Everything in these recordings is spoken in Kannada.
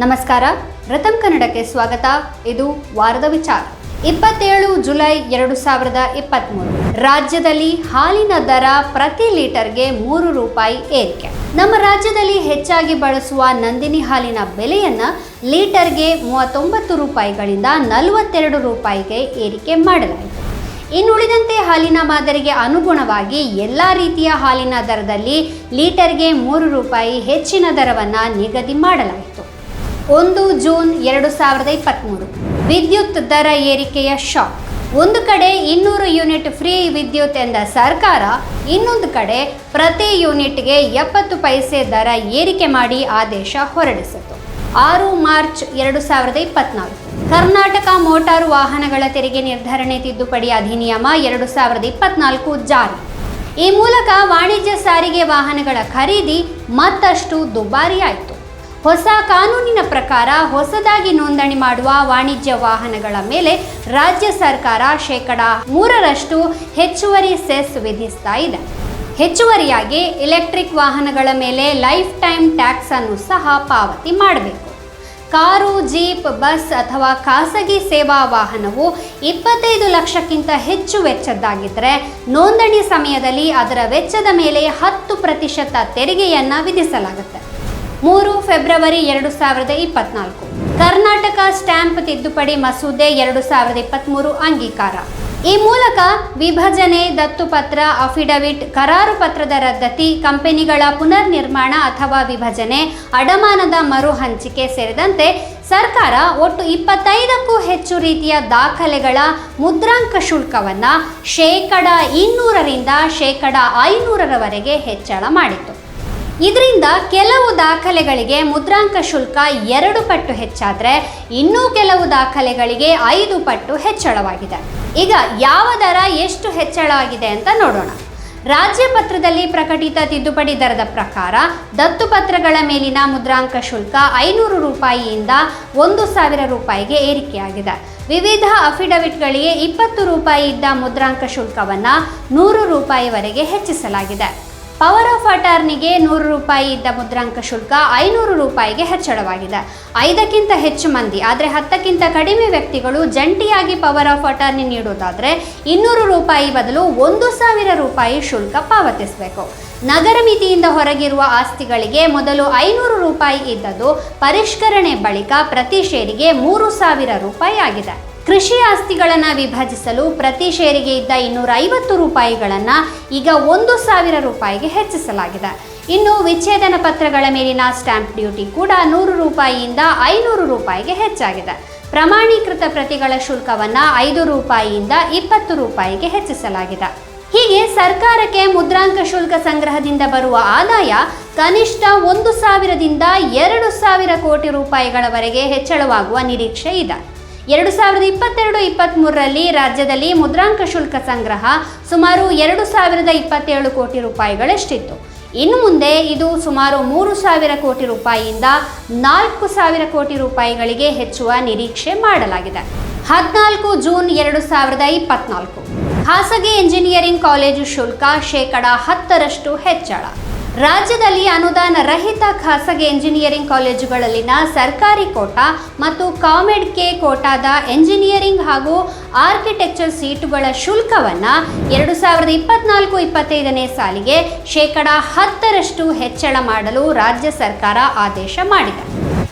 ನಮಸ್ಕಾರ. ರತಂ ಕನ್ನಡಕ್ಕೆ ಸ್ವಾಗತ. ಇದು ವಾರದ ವಿಚಾರ. ಇಪ್ಪತ್ತೇಳು ಜುಲೈ ಎರಡು ಸಾವಿರದ ಇಪ್ಪತ್ತ್ಮೂರು ರಾಜ್ಯದಲ್ಲಿ ಹಾಲಿನ ದರ ಪ್ರತಿ ಲೀಟರ್ಗೆ ಮೂರು ರೂಪಾಯಿ ಏರಿಕೆ. ನಮ್ಮ ರಾಜ್ಯದಲ್ಲಿ ಹೆಚ್ಚಾಗಿ ಬಳಸುವ ನಂದಿನಿ ಹಾಲಿನ ಬೆಲೆಯನ್ನ ಲೀಟರ್ಗೆ ಮೂವತ್ತೊಂಬತ್ತು ರೂಪಾಯಿಗಳಿಂದ ನಲವತ್ತೆರಡು ರೂಪಾಯಿಗೆ ಏರಿಕೆ ಮಾಡಲಾಯಿತು. ಇನ್ನುಳಿದಂತೆ ಹಾಲಿನ ಮಾದರಿಗೆ ಅನುಗುಣವಾಗಿ ಎಲ್ಲ ರೀತಿಯ ಹಾಲಿನ ದರದಲ್ಲಿ ಲೀಟರ್ಗೆ ಮೂರು ರೂಪಾಯಿ ಹೆಚ್ಚಿನ ದರವನ್ನು ನಿಗದಿ ಮಾಡಲಾಯಿತು. ಒಂದು ಜೂನ್ ಎರಡು ಸಾವಿರದ ಇಪ್ಪತ್ತ್ಮೂರು ವಿದ್ಯುತ್ ದರ ಏರಿಕೆಯ ಶಾಕ್. ಒಂದು ಕಡೆ ಇನ್ನೂರು ಯೂನಿಟ್ ಫ್ರೀ ವಿದ್ಯುತ್ ಎಂದ ಸರ್ಕಾರ, ಇನ್ನೊಂದು ಕಡೆ ಪ್ರತಿ ಯೂನಿಟ್ಗೆ ಎಪ್ಪತ್ತು ಪೈಸೆ ದರ ಏರಿಕೆ ಮಾಡಿ ಆದೇಶ ಹೊರಡಿಸಿತು. ಆರು ಮಾರ್ಚ್ ಎರಡು ಸಾವಿರದ ಇಪ್ಪತ್ನಾಲ್ಕು. ಕರ್ನಾಟಕ ಮೋಟಾರು ವಾಹನಗಳ ತೆರಿಗೆ ನಿರ್ಧರಣೆ ತಿದ್ದುಪಡಿ ಅಧಿನಿಯಮ ಎರಡು ಸಾವಿರದ ಇಪ್ಪತ್ನಾಲ್ಕು ಜಾರಿ. ಈ ಮೂಲಕ ವಾಣಿಜ್ಯ ಸಾರಿಗೆ ವಾಹನಗಳ ಖರೀದಿ ಮತ್ತಷ್ಟು ದುಬಾರಿಯಾಯಿತು. ಹೊಸ ಕಾನೂನಿನ ಪ್ರಕಾರ ಹೊಸದಾಗಿ ನೋಂದಣಿ ಮಾಡುವ ವಾಣಿಜ್ಯ ವಾಹನಗಳ ಮೇಲೆ ರಾಜ್ಯ ಸರ್ಕಾರ ಶೇಕಡ ಮೂರರಷ್ಟು ಹೆಚ್ಚುವರಿ ಸೆಸ್ ವಿಧಿಸ್ತಾ ಇದೆ. ಹೆಚ್ಚುವರಿಯಾಗಿ ಎಲೆಕ್ಟ್ರಿಕ್ ವಾಹನಗಳ ಮೇಲೆ ಲೈಫ್ ಟೈಮ್ ಟ್ಯಾಕ್ಸ್ ಅನ್ನು ಸಹ ಪಾವತಿ ಮಾಡಬೇಕು. ಕಾರು, ಜೀಪ್, ಬಸ್ ಅಥವಾ ಖಾಸಗಿ ಸೇವಾ ವಾಹನವು ಇಪ್ಪತ್ತೈದು ಲಕ್ಷಕ್ಕಿಂತ ಹೆಚ್ಚು ವೆಚ್ಚದ್ದಾಗಿದ್ದರೆ ನೋಂದಣಿ ಸಮಯದಲ್ಲಿ ಅದರ ವೆಚ್ಚದ ಮೇಲೆ ಹತ್ತು ಪ್ರತಿಶತ ತೆರಿಗೆಯನ್ನು ವಿಧಿಸಲಾಗುತ್ತೆ. ಮೂರು ಫೆಬ್ರವರಿ ಎರಡು ಸಾವಿರದ ಇಪ್ಪತ್ನಾಲ್ಕು. ಕರ್ನಾಟಕ ಸ್ಟ್ಯಾಂಪ್ ತಿದ್ದುಪಡಿ ಮಸೂದೆ ಎರಡು ಸಾವಿರದ ಇಪ್ಪತ್ತ್ಮೂರು ಅಂಗೀಕಾರ. ಈ ಮೂಲಕ ವಿಭಜನೆ ದತ್ತುಪತ್ರ ಅಫಿಡವಿಟ್, ಕರಾರು ಪತ್ರದ ರದ್ದತಿ, ಕಂಪನಿಗಳ ಪುನರ್ ನಿರ್ಮಾಣ ಅಥವಾ ವಿಭಜನೆ, ಅಡಮಾನದ ಮರು ಹಂಚಿಕೆ ಸೇರಿದಂತೆ ಸರ್ಕಾರ ಒಟ್ಟು ಇಪ್ಪತ್ತೈದಕ್ಕೂ ಹೆಚ್ಚು ರೀತಿಯ ದಾಖಲೆಗಳ ಮುದ್ರಾಂಕ ಶುಲ್ಕವನ್ನು ಶೇಕಡ ಇನ್ನೂರರಿಂದ ಶೇಕಡ ಐನೂರರವರೆಗೆ ಹೆಚ್ಚಳ ಮಾಡಿತು ಇದರಿಂದ ಕೆಲವು ದಾಖಲೆಗಳಿಗೆ ಮುದ್ರಾಂಕ ಶುಲ್ಕ ಎರಡು ಪಟ್ಟು ಹೆಚ್ಚಾದರೆ ಇನ್ನೂ ಕೆಲವು ದಾಖಲೆಗಳಿಗೆ ಐದು ಪಟ್ಟು ಹೆಚ್ಚಳವಾಗಿದೆ. ಈಗ ಯಾವ ದರ ಎಷ್ಟು ಹೆಚ್ಚಳ ಆಗಿದೆ ಅಂತ ನೋಡೋಣ. ರಾಜ್ಯ ಪತ್ರದಲ್ಲಿ ಪ್ರಕಟಿತ ತಿದ್ದುಪಡಿ ದರದ ಪ್ರಕಾರ ದತ್ತುಪತ್ರಗಳ ಮೇಲಿನ ಮುದ್ರಾಂಕ ಶುಲ್ಕ ಐನೂರು ರೂಪಾಯಿಯಿಂದ ಒಂದು ಸಾವಿರ ರೂಪಾಯಿಗೆ ಏರಿಕೆಯಾಗಿದೆ. ವಿವಿಧ ಅಫಿಡವಿಟ್ಗಳಿಗೆ ಇಪ್ಪತ್ತು ಇದ್ದ ಮುದ್ರಾಂಕ ಶುಲ್ಕವನ್ನು ನೂರು ರೂಪಾಯಿವರೆಗೆ ಹೆಚ್ಚಿಸಲಾಗಿದೆ. ಪವರ್ ಆಫ್ ಅಟಾರ್ನಿಗೆ ನೂರು ರೂಪಾಯಿ ಇದ್ದ ಮುದ್ರಾಂಕ ಶುಲ್ಕ ಐನೂರು ರೂಪಾಯಿಗೆ ಹೆಚ್ಚಳವಾಗಿದೆ. ಐದಕ್ಕಿಂತ ಹೆಚ್ಚು ಮಂದಿ, ಆದರೆ ಹತ್ತಕ್ಕಿಂತ ಕಡಿಮೆ ವ್ಯಕ್ತಿಗಳು ಜಂಟಿಯಾಗಿ ಪವರ್ ಆಫ್ ಅಟಾರ್ನಿ ನೀಡುವುದಾದರೆ ಇನ್ನೂರು ರೂಪಾಯಿ ಬದಲು ಒಂದು ಸಾವಿರ ರೂಪಾಯಿ ಶುಲ್ಕ ಪಾವತಿಸಬೇಕು. ನಗರ ಮಿತಿಯಿಂದ ಹೊರಗಿರುವ ಆಸ್ತಿಗಳಿಗೆ ಮೊದಲು ಐನೂರು ರೂಪಾಯಿ ಇದ್ದದ್ದು ಪರಿಷ್ಕರಣೆ ಬಳಿಕ ಪ್ರತಿ ಶೇರಿಗೆ ಮೂರು ಸಾವಿರ ರೂಪಾಯಿ ಆಗಿದೆ. ಕೃಷಿ ಆಸ್ತಿಗಳನ್ನು ವಿಭಜಿಸಲು ಪ್ರತಿ ಶೇರಿಗೆ ಇದ್ದ ಇನ್ನೂರ ಐವತ್ತು ರೂಪಾಯಿಗಳನ್ನು ಈಗ ಒಂದು ಸಾವಿರ ರೂಪಾಯಿಗೆ ಹೆಚ್ಚಿಸಲಾಗಿದೆ. ಇನ್ನು ವಿಚ್ಛೇದನ ಪತ್ರಗಳ ಮೇಲಿನ ಸ್ಟ್ಯಾಂಪ್ ಡ್ಯೂಟಿ ಕೂಡ ನೂರು ರೂಪಾಯಿಯಿಂದ ಐನೂರು ರೂಪಾಯಿಗೆ ಹೆಚ್ಚಾಗಿದೆ. ಪ್ರಮಾಣೀಕೃತ ಪ್ರತಿಗಳ ಶುಲ್ಕವನ್ನು ಐದು ರೂಪಾಯಿಯಿಂದ ಇಪ್ಪತ್ತು ರೂಪಾಯಿಗೆ ಹೆಚ್ಚಿಸಲಾಗಿದೆ. ಹೀಗೆ ಸರ್ಕಾರಕ್ಕೆ ಮುದ್ರಾಂಕ ಶುಲ್ಕ ಸಂಗ್ರಹದಿಂದ ಬರುವ ಆದಾಯ ಕನಿಷ್ಠ ಒಂದು ಸಾವಿರದಿಂದ ಎರಡು ಸಾವಿರ ಕೋಟಿ ರೂಪಾಯಿಗಳವರೆಗೆ ಹೆಚ್ಚಳವಾಗುವ ನಿರೀಕ್ಷೆ ಇದೆ. ಎರಡು ಸಾವಿರದ ಇಪ್ಪತ್ತೆರಡು ಇಪ್ಪತ್ತ್ಮೂರರಲ್ಲಿ ರಾಜ್ಯದಲ್ಲಿ ಮುದ್ರಾಂಕ ಶುಲ್ಕ ಸಂಗ್ರಹ ಸುಮಾರು ಎರಡು ಸಾವಿರದ ಇಪ್ಪತ್ತೇಳು ಕೋಟಿ ರೂಪಾಯಿಗಳಷ್ಟಿತ್ತು. ಇನ್ನು ಮುಂದೆ ಇದು ಸುಮಾರು ಮೂರು ಸಾವಿರ ಕೋಟಿ ರೂಪಾಯಿಯಿಂದ ನಾಲ್ಕು ಸಾವಿರ ಕೋಟಿ ರೂಪಾಯಿಗಳಿಗೆ ಹೆಚ್ಚುವ ನಿರೀಕ್ಷೆ ಮಾಡಲಾಗಿದೆ. ಹದಿನಾಲ್ಕು ಜೂನ್ ಎರಡು ಸಾವಿರದ ಇಪ್ಪತ್ನಾಲ್ಕು. ಖಾಸಗಿ ಇಂಜಿನಿಯರಿಂಗ್ ಕಾಲೇಜು ಶುಲ್ಕ ಶೇಕಡ ಹತ್ತರಷ್ಟು ಹೆಚ್ಚಳ. ರಾಜ್ಯದಲ್ಲಿ ಅನುದಾನ ರಹಿತ ಖಾಸಗಿ ಎಂಜಿನಿಯರಿಂಗ್ ಕಾಲೇಜುಗಳಲ್ಲಿನ ಸರ್ಕಾರಿ ಕೋಟಾ ಮತ್ತು ಕಾಮೆಡ್ ಕೆ ಕೋಟಾದ ಎಂಜಿನಿಯರಿಂಗ್ ಹಾಗೂ ಆರ್ಕಿಟೆಕ್ಚರ್ ಸೀಟುಗಳ ಶುಲ್ಕವನ್ನು ಎರಡು ಸಾವಿರದ ಇಪ್ಪತ್ನಾಲ್ಕು ಇಪ್ಪತ್ತೈದನೇ ಸಾಲಿಗೆ ಶೇಕಡ ಹತ್ತರಷ್ಟು ಹೆಚ್ಚಳ ಮಾಡಲು ರಾಜ್ಯ ಸರ್ಕಾರ ಆದೇಶ ಮಾಡಿದೆ.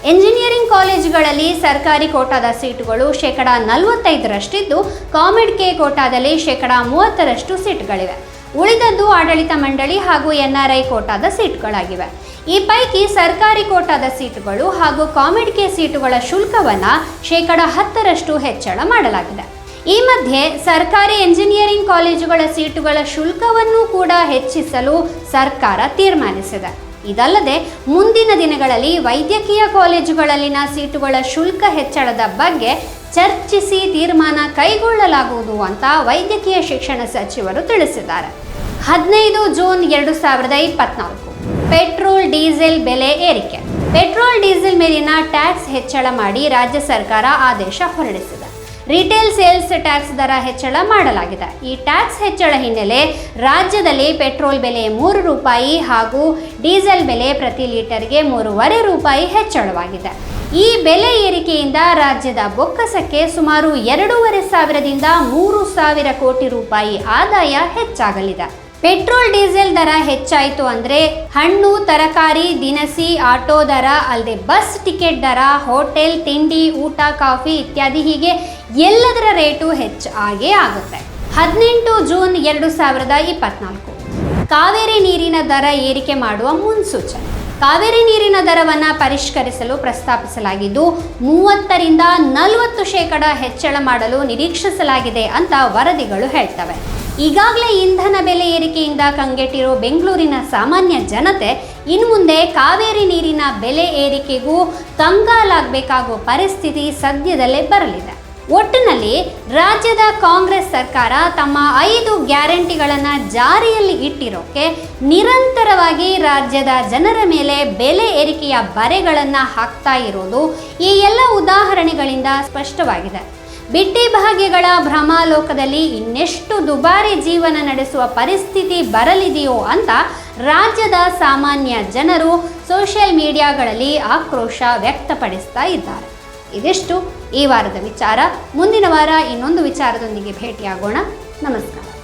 ಎಂಜಿನಿಯರಿಂಗ್ ಕಾಲೇಜುಗಳಲ್ಲಿ ಸರ್ಕಾರಿ ಕೋಟಾದ ಸೀಟುಗಳು ಶೇಕಡ ನಲವತ್ತೈದರಷ್ಟಿದ್ದು ಕಾಮೆಡ್ ಕೆ ಕೋಟಾದಲ್ಲಿ ಶೇಕಡ ಮೂವತ್ತರಷ್ಟು ಸೀಟುಗಳಿವೆ. ಉಳಿದದ್ದು ಆಡಳಿತ ಮಂಡಳಿ ಹಾಗೂ ಎನ್ಆರ್ಐ ಕೋಟಾದ ಸೀಟುಗಳಾಗಿವೆ. ಈ ಪೈಕಿ ಸರ್ಕಾರಿ ಕೋಟಾದ ಸೀಟುಗಳು ಹಾಗೂ ಕಾಮಿಡ್ ಕೆ ಸೀಟುಗಳ ಶುಲ್ಕವನ್ನು ಶೇಕಡ ಹತ್ತರಷ್ಟು ಹೆಚ್ಚಳ ಮಾಡಲಾಗಿದೆ. ಈ ಮಧ್ಯೆ ಸರ್ಕಾರಿ ಎಂಜಿನಿಯರಿಂಗ್ ಕಾಲೇಜುಗಳ ಸೀಟುಗಳ ಶುಲ್ಕವನ್ನು ಕೂಡ ಹೆಚ್ಚಿಸಲು ಸರ್ಕಾರ ತೀರ್ಮಾನಿಸಿದೆ. ಇದಲ್ಲದೆ ಮುಂದಿನ ದಿನಗಳಲ್ಲಿ ವೈದ್ಯಕೀಯ ಕಾಲೇಜುಗಳಲ್ಲಿನ ಸೀಟುಗಳ ಶುಲ್ಕ ಹೆಚ್ಚಳದ ಬಗ್ಗೆ ಚರ್ಚಿಸಿ ತೀರ್ಮಾನ ಕೈಗೊಳ್ಳಲಾಗುವುದು ಅಂತ ವೈದ್ಯಕೀಯ ಶಿಕ್ಷಣ ಸಚಿವರು ತಿಳಿಸಿದ್ದಾರೆ. ಹದಿನೈದು ಜೂನ್ ಎರಡು ಸಾವಿರದ ಇಪ್ಪತ್ನಾಲ್ಕು, ಪೆಟ್ರೋಲ್, ಡೀಸೆಲ್ ಬೆಲೆ ಏರಿಕೆ. ಪೆಟ್ರೋಲ್, ಡೀಸೆಲ್ ಮೇಲಿನ ಟ್ಯಾಕ್ಸ್ ಹೆಚ್ಚಳ ಮಾಡಿ ರಾಜ್ಯ ಸರ್ಕಾರ ಆದೇಶ ಹೊರಡಿಸಿದೆ. ರಿಟೇಲ್ ಸೇಲ್ಸ್ ಟ್ಯಾಕ್ಸ್ ದರ ಹೆಚ್ಚಳ ಮಾಡಲಾಗಿದೆ. ಈ ಟ್ಯಾಕ್ಸ್ ಹೆಚ್ಚಳ ಹಿನ್ನೆಲೆ ರಾಜ್ಯದಲ್ಲಿ ಪೆಟ್ರೋಲ್ ಬೆಲೆ ಮೂರು ರೂಪಾಯಿ ಹಾಗೂ ಡೀಸೆಲ್ ಬೆಲೆ ಪ್ರತಿ ಲೀಟರ್ಗೆ ಮೂರುವರೆ ರೂಪಾಯಿ ಹೆಚ್ಚಳವಾಗಿದೆ. ಈ ಬೆಲೆ ಏರಿಕೆಯಿಂದ ರಾಜ್ಯದ ಬೊಕ್ಕಸಕ್ಕೆ ಸುಮಾರು ಎರಡೂವರೆ ಸಾವಿರದಿಂದ ಮೂರು ಸಾವಿರ ಕೋಟಿ ರೂಪಾಯಿ ಆದಾಯ ಹೆಚ್ಚಾಗಲಿದೆ. ಪೆಟ್ರೋಲ್, ಡೀಸೆಲ್ ದರ ಹೆಚ್ಚಾಯಿತು ಅಂದರೆ ಹಣ್ಣು, ತರಕಾರಿ, ದಿನಸಿ, ಆಟೋ ದರ, ಅಲ್ಲದೆ ಬಸ್ ಟಿಕೆಟ್ ದರ, ಹೋಟೆಲ್, ತಿಂಡಿ, ಊಟ, ಕಾಫಿ ಇತ್ಯಾದಿ ಹೀಗೆ ಎಲ್ಲದರ ರೇಟು ಹೆಚ್ಚು ಆಗೇ ಆಗುತ್ತೆ. ಹದಿನೆಂಟು ಜೂನ್ ಎರಡು ಸಾವಿರದ ಇಪ್ಪತ್ನಾಲ್ಕು. ಕಾವೇರಿ ನೀರಿನ ದರ ಏರಿಕೆ ಮಾಡುವ ಮುನ್ಸೂಚನೆ. ಕಾವೇರಿ ನೀರಿನ ದರವನ್ನು ಪರಿಷ್ಕರಿಸಲು ಪ್ರಸ್ತಾಪಿಸಲಾಗಿದ್ದು, ಮೂವತ್ತರಿಂದ ನಲವತ್ತು ಶೇಕಡ ಹೆಚ್ಚಳ ಮಾಡಲು ನಿರೀಕ್ಷಿಸಲಾಗಿದೆ ಅಂತ ವರದಿಗಳು ಹೇಳ್ತವೆ. ಈಗಾಗಲೇ ಇಂಧನ ಬೆಲೆ ಏರಿಕೆಯಿಂದ ಕಂಗೆಟ್ಟಿರೋ ಬೆಂಗಳೂರಿನ ಸಾಮಾನ್ಯ ಜನತೆ, ಇನ್ನು ಮುಂದೆ ಕಾವೇರಿ ನೀರಿನ ಬೆಲೆ ಏರಿಕೆಗೂ ಕಂಗಾಲಾಗಬೇಕಾಗುವ ಪರಿಸ್ಥಿತಿ ಸದ್ಯದಲ್ಲೇ ಬರಲಿದೆ. ಒಟ್ಟಿನಲ್ಲಿ ರಾಜ್ಯದ ಕಾಂಗ್ರೆಸ್ ಸರ್ಕಾರ ತಮ್ಮ ಐದು ಗ್ಯಾರಂಟಿಗಳನ್ನು ಜಾರಿಯಲ್ಲಿ ಇಟ್ಟಿರೋಕೆ ನಿರಂತರವಾಗಿ ರಾಜ್ಯದ ಜನರ ಮೇಲೆ ಬೆಲೆ ಏರಿಕೆಯ ಬರೆಗಳನ್ನು ಹಾಕ್ತಾ ಇರೋದು ಈ ಎಲ್ಲ ಉದಾಹರಣೆಗಳಿಂದ ಸ್ಪಷ್ಟವಾಗಿದೆ. ಬಿಟ್ಟಿ ಭಾಗ್ಯಗಳ ಭ್ರಮಾಲೋಕದಲ್ಲಿ ಇನ್ನೆಷ್ಟು ದುಬಾರಿ ಜೀವನ ನಡೆಸುವ ಪರಿಸ್ಥಿತಿ ಬರಲಿದೆಯೋ ಅಂತ ರಾಜ್ಯದ ಸಾಮಾನ್ಯ ಜನರು ಸೋಷಿಯಲ್ ಮೀಡಿಯಾಗಳಲ್ಲಿ ಆಕ್ರೋಶ ವ್ಯಕ್ತಪಡಿಸ್ತಾ ಇದ್ದಾರೆ. ಇದಿಷ್ಟು. ಈ ವಾರದ ವಿಚಾರ. ಮುಂದಿನ ವಾರ ಇನ್ನೊಂದು ವಿಚಾರದೊಂದಿಗೆ ಭೇಟಿಯಾಗೋಣ. ನಮಸ್ಕಾರ.